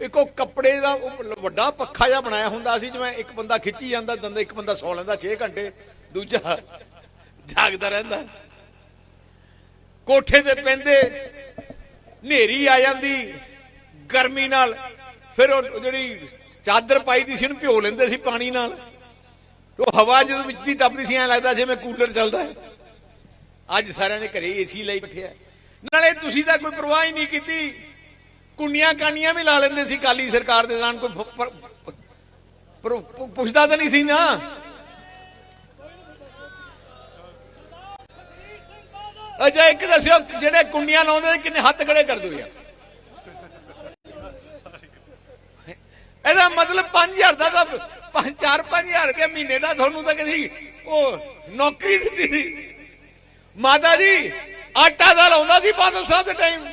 ਇੱਕੋ ਕੱਪੜੇ ਦਾ ਵੱਡਾ ਪੱਖਾ ਜਿਹਾ ਬਣਾਇਆ ਹੁੰਦਾ ਸੀ, ਜਿਵੇਂ ਇੱਕ ਬੰਦਾ ਖਿੱਚੀ ਜਾਂਦਾ, ਦੰਦਾ ਇੱਕ ਬੰਦਾ ਸੌ ਲੈਂਦਾ 6 ਘੰਟੇ, ਦੂਜਾ ਜਾਗਦਾ ਰਹਿੰਦਾ। ਕੋਠੇ ਤੇ ਪੈਂਦੇ, ਹਨੇਰੀ ਆ ਜਾਂਦੀ, ਗਰਮੀ ਨਾਲ, ਫਿਰ ਉਹ ਜਿਹੜੀ ਚਾਦਰ ਪਾਈ ਦੀ ਸੀ ਉਹਨੂੰ ਭਿਓ ਲੈਂਦੇ ਸੀ ਪਾਣੀ ਨਾਲ। ਉਹ ਹਵਾ ਜਦੋਂ ਵਿੱਚ ਦੀ ਟੱਪਦੀ ਸੀ, ਐਂ ਲੱਗਦਾ ਜਿਵੇਂ ਕੂਲਰ ਚੱਲਦਾ ਹੈ। ਅੱਜ ਸਾਰਿਆਂ ਦੇ ਘਰੇ ਏਸੀ ਲਈ ਬੈਠਿਆ ਨਾਲੇ ਤੁਸੀਂ ਤਾਂ ਕੋਈ ਪਰਵਾਹ ਹੀ ਨਹੀਂ ਕੀਤੀ। ਕੁੰਡੀਆਂ ਕਾਨੀਆਂ ਵੀ ਲਾ ਲੈਂਦੇ ਸੀ ਕਾਲੀ ਸਰਕਾਰ ਦੇ ਦੌਰਾਨ ਕੋਈ ਪੁੱਛਦਾ ਤਾਂ ਨਹੀਂ ਸੀ ਨਾ। ਅਜਾ ਇੱਕ ਦੱਸਿਓ, ਜਿਹੜੇ ਕੁੰਡੀਆਂ ਲਾਉਂਦੇ ਕਿੰਨੇ ਹੱਥ ਖੜੇ ਕਰ ਦੋ ਯਾਰ ਇਹਦਾ ਮਤਲਬ 5000 ਦਾ ਤਾਂ 4 5000 ਰੁਪਏ ਮਹੀਨੇ ਦਾ ਤੁਹਾਨੂੰ ਤਾਂ ਕਿਸੇ ਉਹ ਨੌਕਰੀ ਦਿੱਤੀ। ਸੀ ਮਾਤਾ ਜੀ, ਆਟਾ ਦਾ ਲਾਉਂਦਾ ਸੀ ਬਾਦਲ ਸਾਹਿਬ ਦੇ ਟਾਈਮ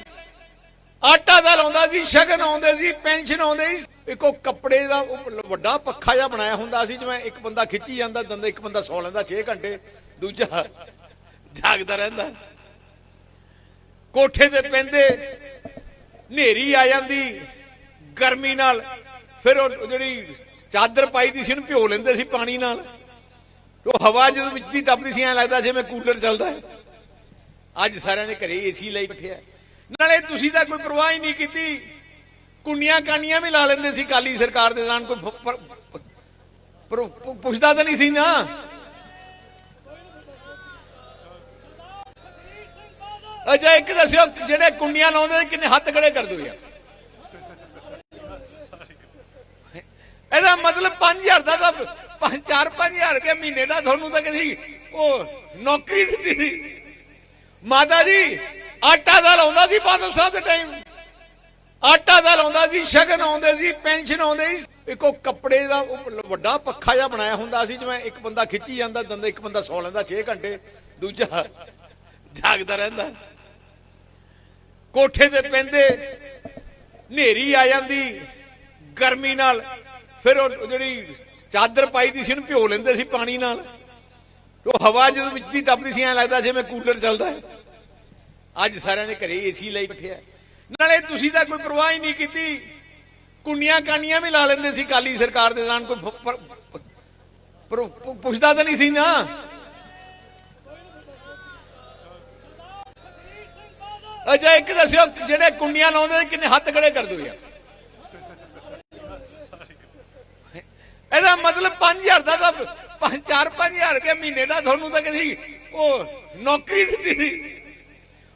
ਆਟਾ ਦਾ ਲਾਉਂਦਾ ਸੀ, ਸ਼ਗਨ ਆਉਂਦੇ ਸੀ, ਪੈਨਸ਼ਨ ਆਉਂਦੇ ਸੀ। ਇੱਕੋ ਕੱਪੜੇ ਦਾ ਵੱਡਾ ਪੱਖਾ ਜਿਹਾ ਬਣਾਇਆ ਹੁੰਦਾ ਸੀ, ਜਿਵੇਂ ਇੱਕ ਬੰਦਾ ਖਿੱਚੀ ਜਾਂਦਾ, ਦੰਦਾ ਇੱਕ ਬੰਦਾ ਸੌ ਲੈਂਦਾ 6 ਘੰਟੇ, ਦੂਜਾ ਜਾਗਦਾ ਰਹਿੰਦਾ। ਕੋਠੇ ਤੇ ਪੈਂਦੇ, ਹਨੇਰੀ ਆ ਜਾਂਦੀ, ਗਰਮੀ ਨਾਲ, ਫਿਰ ਉਹ ਜਿਹੜੀ ਚਾਦਰ ਪਾਈ ਦੀ ਸੀ ਉਹਨੂੰ ਭਿਓ ਲੈਂਦੇ ਸੀ ਪਾਣੀ ਨਾਲ। ਉਹ ਹਵਾ ਜਦੋਂ ਵਿੱਚ ਦੀ ਟੱਪਦੀ ਸੀ, ਐਂ ਲੱਗਦਾ ਜਿਵੇਂ ਕੂਲਰ ਚੱਲਦਾ ਹੈ। ਅੱਜ ਸਾਰਿਆਂ ਦੇ ਘਰੇ ਏਸੀ ਲਈ ਬੈਠਿਆ। ਨਾਲੇ ਤੁਸੀਂ ਤਾਂ ਕੋਈ ਪਰਵਾਹ ਹੀ ਨਹੀਂ ਕੀਤੀ। ਕੁੰਡੀਆਂ ਕਾਨੀਆਂ ਵੀ ਲਾ ਲੈਂਦੇ ਸੀ ਕਾਲੀ ਸਰਕਾਰ ਦੇ ਦੌਰਾਨ ਕੋਈ ਪੁੱਛਦਾ ਤਾਂ ਨਹੀਂ ਸੀ ਨਾ। ਅਜਾ ਇੱਕ ਦੱਸਿਓ, ਜਿਹੜੇ ਕੁੰਡੀਆਂ ਲਾਉਂਦੇ ਕਿੰਨੇ ਹੱਥ ਖੜੇ ਕਰ ਦੋ ਯਾਰ। ਇਹਦਾ ਮਤਲਬ 5000 ਦਾ ਤਾਂ 4 5000 ਰੁਪਏ ਮਹੀਨੇ ਦਾ ਤੁਹਾਨੂੰ ਤਾਂ ਕਿਸੇ ਉਹ ਨੌਕਰੀ ਦਿੱਤੀ ਸੀ। ਮਾਤਾ ਜੀ ਆਟਾ ਦਾ ਲਾਉਂਦਾ ਸੀ ਬਾਦਲ ਸਾਹਿਬ ਦੇ ਟਾਈਮ ਆਟਾ ਦਾ ਲਾਉਂਦਾ ਸੀ, ਸ਼ਗਨ ਆਉਂਦੇ ਸੀ, ਪੈਨਸ਼ਨ ਆਉਂਦੇ ਸੀ। ਇੱਕੋ ਕੱਪੜੇ ਦਾ ਵੱਡਾ ਪੱਖਾ ਜਿਹਾ ਬਣਾਇਆ ਹੁੰਦਾ ਸੀ, ਜਿਵੇਂ ਇੱਕ ਬੰਦਾ ਖਿੱਚੀ ਜਾਂਦਾ, ਦੰਦਾ ਇੱਕ ਬੰਦਾ ਸੌ ਲੈਂਦਾ 6 ਘੰਟੇ। ਦੂਜਾ ਜਾਗਦਾ ਰਹਿੰਦਾ। ਕੋਠੇ ਤੇ ਪੈਂਦੇ, ਹਨੇਰੀ ਆ ਜਾਂਦੀ, ਗਰਮੀ ਨਾਲ। ਫਿਰ ਉਹ ਜਿਹੜੀ ਚਾਦਰ ਪਾਈ ਦੀ ਸੀ ਉਹਨੂੰ ਭਿਓ ਲੈਂਦੇ ਸੀ ਪਾਣੀ ਨਾਲ। ਉਹ ਹਵਾ ਜਦੋਂ ਵਿੱਚ ਦੀ ਟੱਪਦੀ ਸੀ, ਐਂ ਲੱਗਦਾ ਜਿਵੇਂ ਕੂਲਰ ਚੱਲਦਾ ਹੈ। ਅੱਜ ਸਾਰਿਆਂ ਦੇ ਘਰੇ ਏਸੀ ਲਈ ਬੈਠਿਆ ਨਾਲੇ ਤੁਸੀਂ ਤਾਂ ਕੋਈ ਪਰਵਾਹ ਹੀ ਨਹੀਂ ਕੀਤੀ। ਕੁੰਡੀਆਂ ਕਾਨੀਆਂ ਵੀ ਲਾ ਲੈਂਦੇ ਸੀ ਕਾਲੀ ਸਰਕਾਰ ਦੇ ਦੌਰਾਨ ਕੋਈ ਪੁੱਛਦਾ ਤਾਂ ਨਹੀਂ ਸੀ ਨਾ। ਅਜਾ ਇੱਕ ਦੱਸਿਓ, ਜਿਹੜੇ ਕੁੰਡੀਆਂ ਲਾਉਂਦੇ ਕਿੰਨੇ ਹੱਥ ਖੜੇ ਕਰ ਦੋ ਯਾਰ। ਇਹਦਾ ਮਤਲਬ 5000 ਦਾ ਤਾਂ 4 5000 ਕੇ ਮਹੀਨੇ ਦਾ ਤੁਹਾਨੂੰ ਤਾਂ ਕਿਸੇ ਉਹ ਨੌਕਰੀ ਦਿੱਤੀ ਸੀ।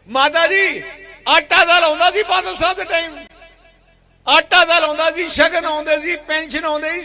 ਮਾਤਾ ਜੀ, ਆਟਾ ਦਾ ਲਾਉਂਦਾ ਸੀ ਬਾਦਲ ਸਾਹਿਬ ਦੇ ਟਾਈਮ ਆਟਾ ਦਾ ਲਾਉਂਦਾ ਸੀ, ਸ਼ਗਨ ਆਉਂਦੇ ਸੀ, ਪੈਨਸ਼ਨ ਆਉਂਦੇ ਸੀ